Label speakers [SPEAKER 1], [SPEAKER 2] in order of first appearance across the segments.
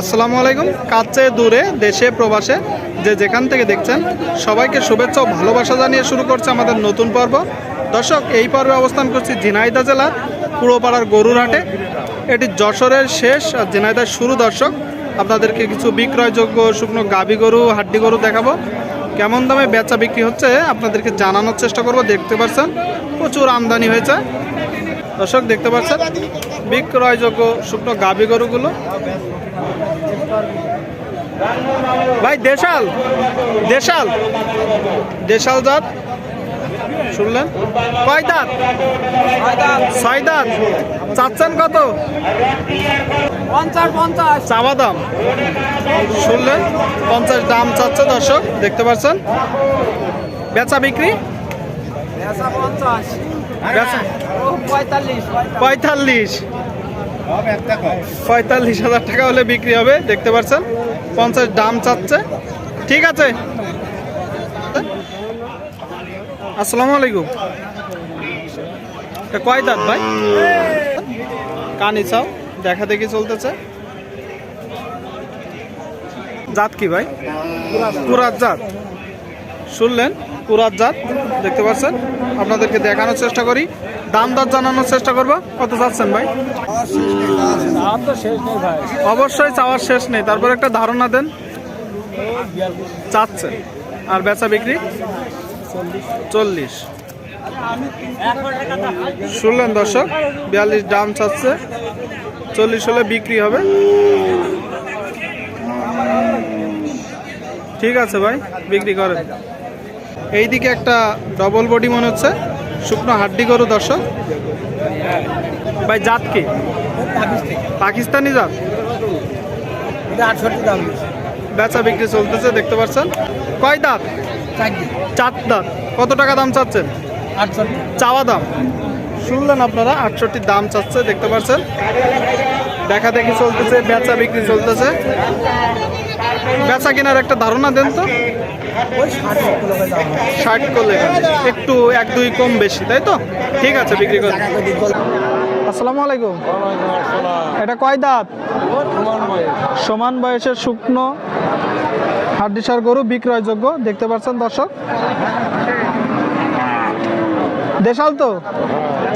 [SPEAKER 1] আসসালামু আলাইকুম। কাছে দূরে, দেশে, প্রবাসে, যে যেখান থেকে দেখছেন, সবাইকে শুভেচ্ছা ও ভালোবাসা জানিয়ে শুরু করছে আমাদের নতুন পর্ব। দর্শক, এই পর্বে অবস্থান করছি ঝিনাইদা জেলার পুরোপাড়ার গরুরহাটে। এটি যশোরের শেষ আর ঝিনাইদার শুরু দর্শক। আপনাদেরকে কিছু বিক্রয়যোগ্য শুকনো গাবি গরু, হাড্ডি গরু দেখাবো। কেমন দামে বেচা বিক্রি হচ্ছে, আপনাদেরকে জানানোর চেষ্টা করব, দেখতে পাচ্ছেন প্রচুর আমদানি হয়েছে। দর্শক দেখতে পাচ্ছেন? বিক্রয়যোগ্য শুকনো গাবি গরুগুলো। ভাই দেশাল দেশাল দেশাল জাত। শুনলেন? কয় দাঁত ছয় দাঁত চাচ্ছেন কত চাওয়া দাম। শুনলেন? পঞ্চাশ দাম চাচ্ছে দর্শক দেখতে পাচ্ছেন? বেচা বিক্রি
[SPEAKER 2] পেঁচা পঞ্চাশ
[SPEAKER 1] বেচা
[SPEAKER 2] ও পঁয়তাল্লিশ।
[SPEAKER 1] পঁয়তাল্লিশ। হাজার টাকা হলে বিক্রি হবে দেখতে পাচ্ছেন পঞ্চাশ দাম চাচ্ছে। ঠিক আছে। আসসালামু আলাইকুম। এটা কয় দাঁত ভাই? কানি চাও দেখা দেখি চলতেছে। জাত কি ভাই? পুরাত জাত। শুনলেন পুরাত জাত, দেখতে পাচ্ছেন। আপনাদেরকে দেখানোর চেষ্টা করি, দাম দর জানানোর চেষ্টা করব। কত চাচ্ছেন ভাই? অবশ্যই চাওয়ার শেষ নেই, তারপর একটা ধারণা দেন। চাচ্ছে আর বেচা বিক্রি? চল্লিশ। শুনলেন দর্শক, বিয়াল্লিশ দাম চাচ্ছে, চল্লিশ হলে বিক্রি হবে। ঠিক আছে ভাই, বিক্রি করেন। এইদিকে একটা ডবল বডি মনে হচ্ছে। শুকনো হাড্ডি গরু দর্শক। ভাই জাত কি? পাকিস্তানি জাত?
[SPEAKER 2] আটষট্টি দাম
[SPEAKER 1] বেচা বিক্রি চলতেছে দেখতে পাচ্ছেন কয় দাঁত? চার দাঁত। কত টাকা দাম চাচ্ছেন? চাওয়া দাম? শুনলেন আপনারা আটষট্টি দাম চাচ্ছে দেখতে পাচ্ছেন দেখা দেখি চলতেছে বেচা বিক্রি চলতেছে। বেচা কেনার একটা ধারণা দেন তো?
[SPEAKER 2] ষাট করে
[SPEAKER 1] করলে একটু এক, দুই কম বেশি, তাই তো? ঠিক আছে, বিক্রি করুন আসসালামু আলাইকুম। এটা কয় দাঁত? সমান বয়সের শুকনো হাড্ডিসার গরু বিক্রয়যোগ্য, দেখতে পাচ্ছেন দর্শক? দেশাল তো?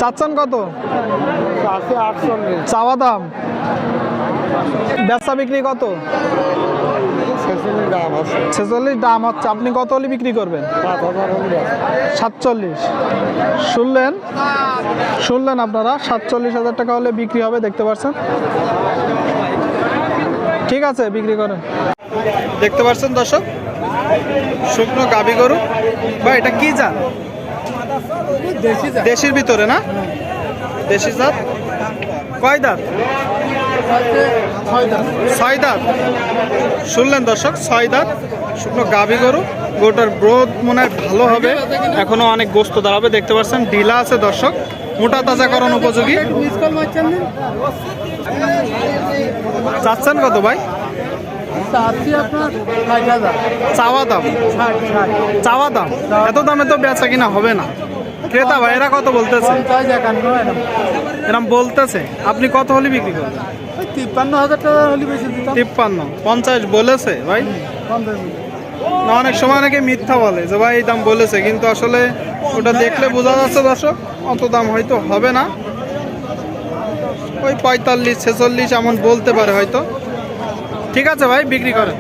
[SPEAKER 1] চাচ্ছেন কত? চাওয়া দাম? বেচা বিক্রি কত?
[SPEAKER 2] ছেচল্লিশ দাম
[SPEAKER 1] হচ্ছে আপনি কত হলে বিক্রি করবেন? সাতচল্লিশ। শুনলেন? শুনলেন আপনারা? সাতচল্লিশ হাজার টাকা হলে বিক্রি হবে দেখতে পাচ্ছেন ঠিক আছে বিক্রি করেন। দেখতে পাচ্ছেন দর্শক? শুকনো গাবি গরু। বা এটা কি
[SPEAKER 2] দেশি
[SPEAKER 1] দেশির ভিতরে না? দেশি জাত? কয় দাঁত?
[SPEAKER 2] ছয়
[SPEAKER 1] দাঁত শুনলেন দর্শক ছয় দাঁত শুকনো গাভী গরু। গরুটার গ্রোথ মনে হয় ভালো হবে। এখনও অনেক গোস্ত দাঁড়াবে, দেখতে পাচ্ছেন, ঢিলা আছে দর্শক। মোটা তাজাকরণ উপযোগী। চাচ্ছেন কত ভাই? চাওয়া দাম। চাওয়া দাম। এত দামে তো বেচা কিনা হবে না। ক্রেতা ভাই এরা কত বলতেছে? এরম বলতেছে। আপনি কত হলে বিক্রি করবেন?
[SPEAKER 2] তিপ্পান্ন হাজার টাকা হলে বেশি দিতাম।
[SPEAKER 1] তিপ্পান্ন। পঞ্চাশ বলেছে ভাই?
[SPEAKER 2] পঞ্চাশ
[SPEAKER 1] না অনেক সময় অনেকে মিথ্যা বলে যে ভাই এই দাম বলেছে। কিন্তু আসলে ওটা দেখলে বোঝা যাচ্ছে দর্শক অত দাম হয়তো হবে না। ওই পঁয়তাল্লিশ ছেচল্লিশ এমন বলতে পারে হয়তো। ঠিক আছে ভাই বিক্রি করেন।